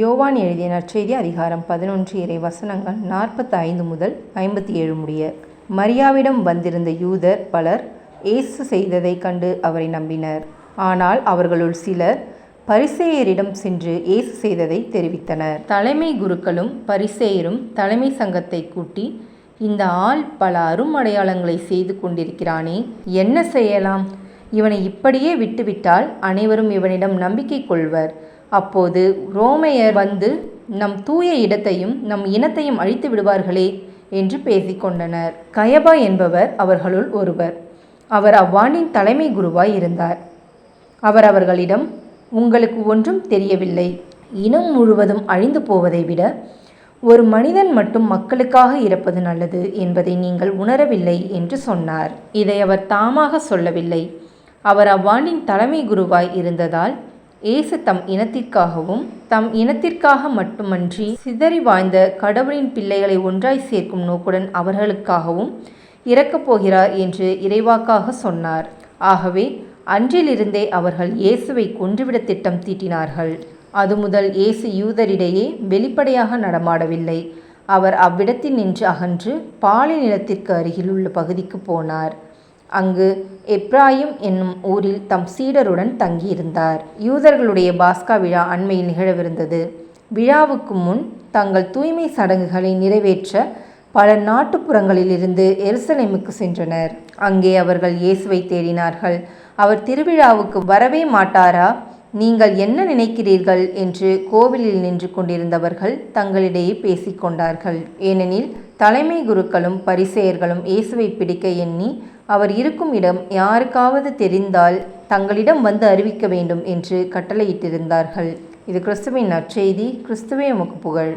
யோவான் எழுதிய நற்செய்தி அதிகாரம் பதினொன்று இறை வசனங்கள் நாற்பத்தி ஐந்து முதல் ஐம்பத்தி ஏழு முடிய. மரியாவிடம் வந்திருந்த யூதர் பலர் இயேசு செய்ததைக் கண்டு அவரை நம்பினர். ஆனால் அவர்களுள் சிலர் பரிசேயரிடம் சென்று இயேசு செய்ததை தெரிவித்தனர். தலைமை குருக்களும் பரிசேயரும் தலைமை சங்கத்தை கூட்டி இந்த ஆள் பல அரும் அடையாளங்களை செய்து கொண்டிருக்கிறானே என்ன செய்யலாம்? இவனை இப்படியே விட்டுவிட்டால் அனைவரும் இவனிடம் நம்பிக்கை கொள்வர். அப்போது ரோமையர் வந்து நம் தூய இடத்தையும் நம் இனத்தையும் அழித்து விடுவார்களே என்று பேசிக்கொண்டனர் கயபா என்பவர் அவர்களுள் ஒருவர். அவர் அவ்வாண்டின் தலைமை குருவாய் இருந்தார். அவர் அவர்களிடம் உங்களுக்கு ஒன்றும் தெரியவில்லை. இனம் முழுவதும் அழிந்து போவதை விட ஒரு மனிதன் மட்டும் மக்களுக்காக இருப்பது நல்லது என்பதை நீங்கள் உணரவில்லை என்று சொன்னார். இதை அவர் தாமாக சொல்லவில்லை. அவர் அவ்வாண்டின் தலைமை குருவாய் இருந்ததால் இயேசு தம் இனத்திற்காகவும் தம் இனத்திற்காக மட்டுமன்றி சிதறி வாழ்ந்த கடவுளின் பிள்ளைகளை ஒன்றாய் சேர்க்கும் நோக்குடன் அவர்களுக்காகவும் இறக்கப் போகிறார் என்று இறைவாக்காக சொன்னார். ஆகவே அன்றிலிருந்தே அவர்கள் இயேசுவை கொன்றுவிட திட்டம் தீட்டினார்கள். அது முதல் இயேசு யூதரிடையே வெளிப்படையாக நடமாடவில்லை. அவர் அவ்விடத்தில் நின்று அகன்று பாலை நிலத்திற்கு அருகில் உள்ள பகுதிக்கு போனார். அங்கு எப்ராயிம் என்னும் ஊரில் தம் சீடருடன் தங்கியிருந்தார். யூதர்களுடைய பாஸ்கா விழா அண்மையில் நிகழவிருந்தது. விழாவுக்கு முன் தங்கள் தூய்மை சடங்குகளை நிறைவேற்ற பல நாட்டுப்புறங்களிலிருந்து எருசலேமுக்கு சென்றனர். அங்கே அவர்கள் இயேசுவை தேடினார்கள். அவர் திருவிழாவுக்கு வரவே மாட்டாரா? நீங்கள் என்ன நினைக்கிறீர்கள்? என்று கோவிலில் நின்று கொண்டிருந்தவர்கள் தங்களிடையே பேசிக்கொண்டார்கள் ஏனெனில் தலைமை குருக்களும் பரிசெயர்களும் இயேசுவை பிடிக்க எண்ணி அவர் இருக்கும் இடம் யாருக்காவது தெரிந்தால் தங்களிடம் வந்து அறிவிக்க வேண்டும் என்று கட்டளையிட்டிருந்தார்கள். இது கிறிஸ்துவின் நற்செய்தி கிறிஸ்துவே உமக்கு புகழ்